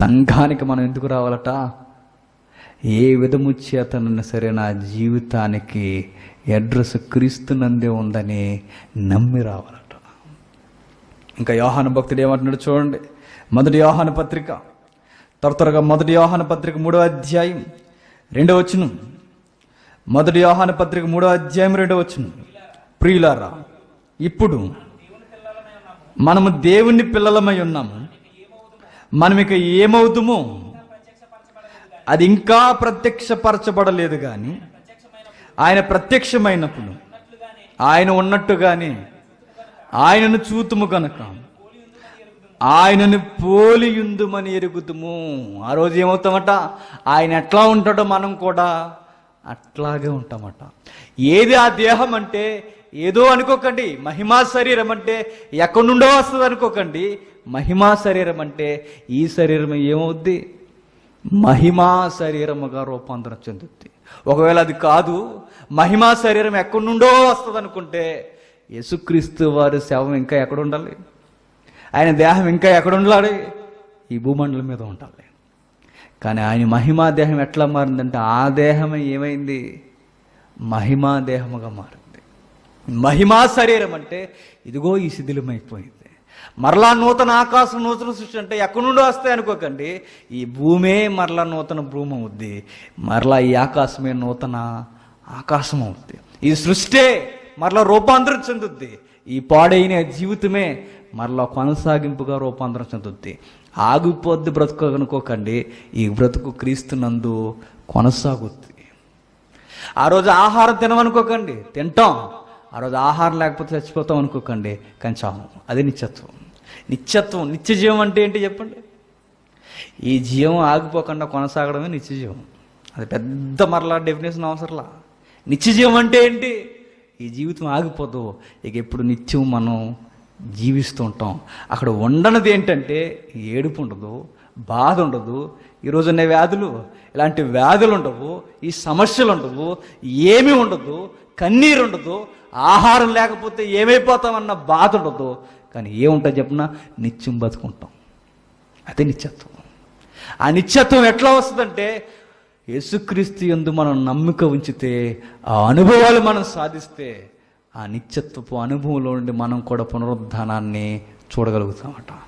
సంఘానికి మనం ఎందుకు రావాలట? ఏ విధము చేతనన్నా సరే నా జీవితానికి అడ్రస్ క్రీస్తునందే ఉందని నమ్మి రావాలట. ఇంకా యోహాన భక్తుడు ఏమంటున్నాడు చూడండి. మొదటి యోహాన పత్రిక. త్వర త్వరగా మొదటి యోహాన పత్రిక మూడో అధ్యాయం రెండో వచ్చును మొదటి యోహాన పత్రిక మూడో అధ్యాయం రెండో వచ్చును ప్రియులారా ఇప్పుడు మనము దేవుని పిల్లలమై ఉన్నాము. మనం ఇక అది ఇంకా ప్రత్యక్షపరచబడలేదు కానీ ఆయన ప్రత్యక్షమైనప్పుడు ఆయన ఉన్నట్టుగానే ఆయనను చూతుము కనుక ఆయనను పోలియుందుమని ఎరుగుతుము. ఆ రోజు ఏమవుతామట? ఆయన ఎట్లా ఉంటాడో మనం కూడా అట్లాగే ఉంటామట. ఏది ఆ దేహం అంటే ఏదో అనుకోకండి. మహిమా శరీరం అంటే ఎక్కడి నుండో వస్తుంది అనుకోకండి. మహిమా శరీరం అంటే ఈ శరీరం ఏమవుద్ది? మహిమా శరీరముగా రూపాంతరం చెందుద్ది. ఒకవేళ అది కాదు మహిమా శరీరం ఎక్కడి నుండో వస్తుంది అనుకుంటే యేసుక్రీస్తు వారి శవం ఇంకా ఎక్కడ ఉండాలి? ఆయన దేహం ఇంకా ఎక్కడ ఉండాలి? ఈ భూమండలం మీద ఉండాలి. కానీ ఆయన మహిమా దేహం ఎట్లా మారిందంటే ఆ దేహం ఏమైంది? మహిమా దేహముగా మారింది. మహిమా శరీరం అంటే ఇదిగో ఈ శిథిలమైపోయింది. మరలా నూతన ఆకాశం నూతన సృష్టి అంటే ఎక్కడి నుండి వస్తాయి అనుకోకండి. ఈ భూమే మరలా నూతన భూమి అవుద్ది మరలా ఈ ఆకాశమే నూతన ఆకాశం అవుద్ది ఈ సృష్టే మరలా రూపాంతరం చెందుద్ది. ఈ పాడైన జీవితమే మరలా కొనసాగింపుగా రూపాంతరం చెందుద్ది. ఆగిపోద్ది బ్రతుకు అనుకోకండి. ఈ బ్రతుకు క్రీస్తునందు కొనసాగుద్ది. ఆ రోజు ఆహారం తినమనుకోకండి. తింటాం. ఆ రోజు ఆహారం లేకపోతే చచ్చిపోతాం అనుకోకండి కానీ చాము అది నిత్యత్వం. నిత్యత్వం నిత్య జీవం అంటే ఏంటి చెప్పండి? ఈ జీవం ఆగిపోకుండా కొనసాగడమే నిత్య జీవం. అది పెద్ద మరలా డెఫినేషన్ అవసరంలా. నిత్య జీవం అంటే ఏంటి? ఈ జీవితం ఆగిపోదు. ఇక ఎప్పుడు నిత్యం మనం జీవిస్తూ ఉంటాం. అక్కడ ఉండనిది ఏంటంటే ఏడుపు ఉండదు బాధ ఉండదు ఈరోజున్న వ్యాధులు ఇలాంటి వ్యాధులు ఉండవు ఈ సమస్యలు ఉండవు ఏమీ ఉండదు కన్నీరు ఉండదు ఆహారం లేకపోతే ఏమైపోతామన్న బాధ ఉండదు. కానీ ఏముంటుంది చెప్పినా? నిత్యం బతుకుంటాం. అదే నిత్యత్వం. ఆ నిత్యత్వం ఎట్లా వస్తుందంటే యేసుక్రీస్తు యందు మనం నమ్మిక ఉంచితే ఆ అనుభవాలు మనం సాధిస్తే ఆ నిత్యత్వపు అనుభవంలో నుండి మనం కూడా పునరుద్ధానాన్ని చూడగలుగుతామట.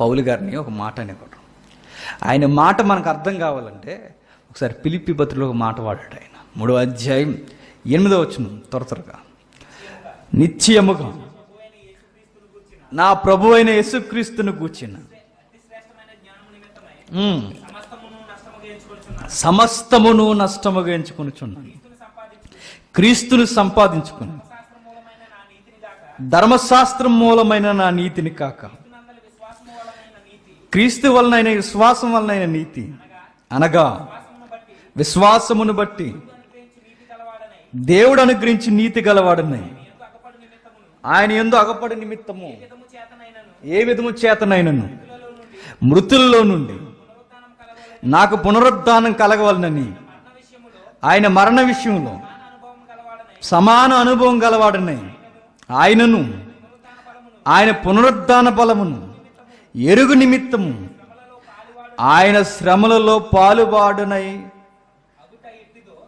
పౌలు గారిని ఒక మాట అనేవాడు. ఆయన మాట మనకు అర్థం కావాలంటే ఒకసారి పిలిపి బతులు ఒక మాట వాడాడు ఆయన. మూడో అధ్యాయం ఎనిమిదో వచ్చిన త్వర త్వరగా. నిత్యముగా నా ప్రభు అయిన యేసుక్రీస్తును కూర్చిన సమస్తమును నష్టముగా ఎంచుకొనుచున్నాను. క్రీస్తును సంపాదించుకుని. ధర్మశాస్త్రం మూలమైన నా నీతిని కాక. క్రీస్తు వలనైన విశ్వాసం వలనైన నీతి. అనగా విశ్వాసమును బట్టి దేవుడు అనుగ్రహించి నీతి గలవాడున్నాయి. ఆయన ఎందు అగపడి నిమిత్తము ఏ విధము చేతనైనను? మృతుల్లో నుండి. నాకు పునరుద్ధానం కలగవలనని. ఆయన మరణ విషయంలో సమాన అనుభవం గలవాడున్నాయి. ఆయనను ఆయన పునరుద్ధాన బలమును ఎరుగు నిమిత్తము ఆయన శ్రమలలో పాలుబాడునై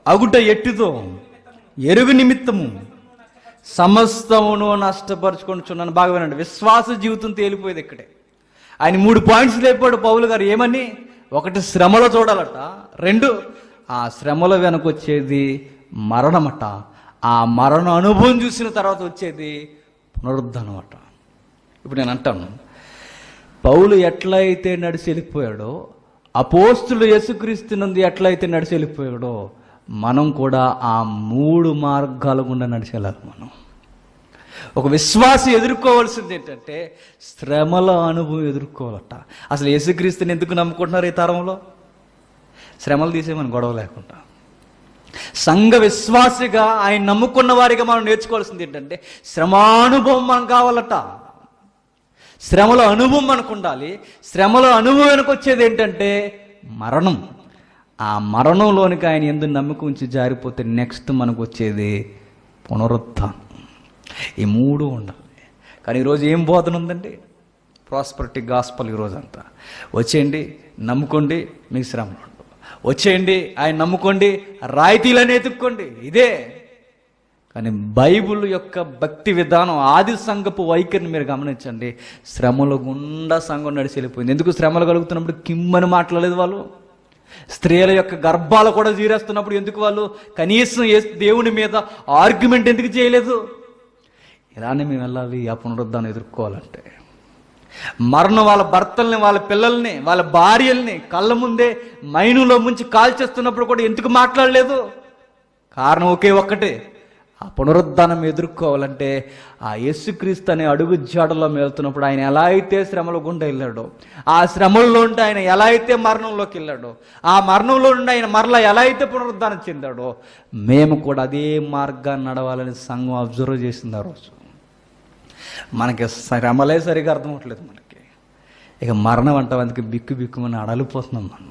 అగుట ఎట్టితో ఎరుగు నిమిత్తము. సమస్తమును నష్టపరుచుకొనిచున్నాను బాగా వినండి. విశ్వాస జీవితం తేలిపోయేది ఇక్కడే. ఆయన మూడు పాయింట్స్ లేపాడు పౌలు గారు. ఏమని? ఒకటి శ్రమలో చూడాలట. రెండు ఆ శ్రమల వెనకొచ్చేది మరణమట. ఆ మరణ అనుభవం చూసిన తర్వాత వచ్చేది పునరుద్ధనం అట ఇప్పుడు నేను అంటాను. పౌలు ఎట్లయితే నడిచి వెళ్ళిపోయాడో అపోస్తులు యేసుక్రీస్తునందు ఎట్లయితే నడిచి వెళ్ళిపోయాడో మనం కూడా ఆ మూడు మార్గాల గుండా నడిచి మనం. ఒక విశ్వాసి ఎదుర్కోవాల్సింది ఏంటంటే శ్రమల అనుభవం ఎదుర్కోవాలట. అసలు యేసుక్రీస్తుని ఎందుకు నమ్ముకుంటున్నారు ఈ తరంలో? శ్రమలు తీసేమని గొడవ లేకుండా. సంఘ విశ్వాసిగా ఆయన నమ్ముకున్న వారిగా మనం నేర్చుకోవాల్సింది ఏంటంటే శ్రమానుభవం మనం కావాలట. శ్రమల అనుభవం మనకు ఉండాలి. శ్రమల అనుభవం వెనకొచ్చేది ఏంటంటే మరణం. ఆ మరణంలోనికి ఆయన ఎందు నమ్మకం ఉంచి జారిపోతే నెక్స్ట్ మనకు వచ్చేది పునరుత్థానం. ఈ మూడు ఉండాలి. కానీ ఈరోజు ఏం బోధన ఉందండి ప్రాస్పరిటీ గాస్పల్ ఈరోజు అంతా వచ్చేయండి నమ్ముకోండి మీకు శ్రమలు వచ్చేయండి ఆయన నమ్ముకోండి రాయితీలని ఎతుక్కోండి ఇదే. కానీ బైబిల్ యొక్క భక్తి విధానం ఆది సంఘపు వైఖరిని మీరు గమనించండి. శ్రమల గుండా సంఘం నడిచి వెళ్ళిపోయింది. ఎందుకు శ్రమలు కలుగుతున్నప్పుడు కిమ్మని మాట్లాడలేదు వాళ్ళు? స్త్రీల యొక్క గర్భాలు కూడా జీరేస్తున్నప్పుడు ఎందుకు వాళ్ళు కనీసం దేవుని మీద ఆర్గ్యుమెంట్ ఎందుకు చేయలేదు? ఇలానే మేము వెళ్ళాలి ఆ పునరుద్ధాన్ని ఎదుర్కోవాలంటే. మరణం వాళ్ళ భర్తల్ని వాళ్ళ పిల్లల్ని వాళ్ళ భార్యల్ని కళ్ళ ముందే మైనులో ముంచి కాల్చేస్తున్నప్పుడు కూడా ఎందుకు మాట్లాడలేదు? కారణం ఒకే ఒక్కటే. ఆ పునరుద్ధానం ఎదుర్కోవాలంటే ఆ యేసుక్రీస్తు అనే అడుగు జాడలో వెళ్తున్నప్పుడు ఆయన ఎలా అయితే శ్రమల గుండా వెళ్ళాడో ఆ శ్రమల్లో ఉంటే ఆయన ఎలా అయితే మరణంలోకి వెళ్ళాడో ఆ మరణంలో నుండి ఆయన మరలా ఎలా అయితే పునరుద్ధానం చెందాడో మేము కూడా అదే మార్గాన్ని నడవాలని సంఘం అబ్జర్వ్ చేసింది ఆ రోజు. మనకి శ్రమలే సరిగా అర్థం అవ్వట్లేదు మనకి. ఇక మరణం అంటే అందుకే బిక్కు బిక్కుమని అడలిపోతున్నాం మనం.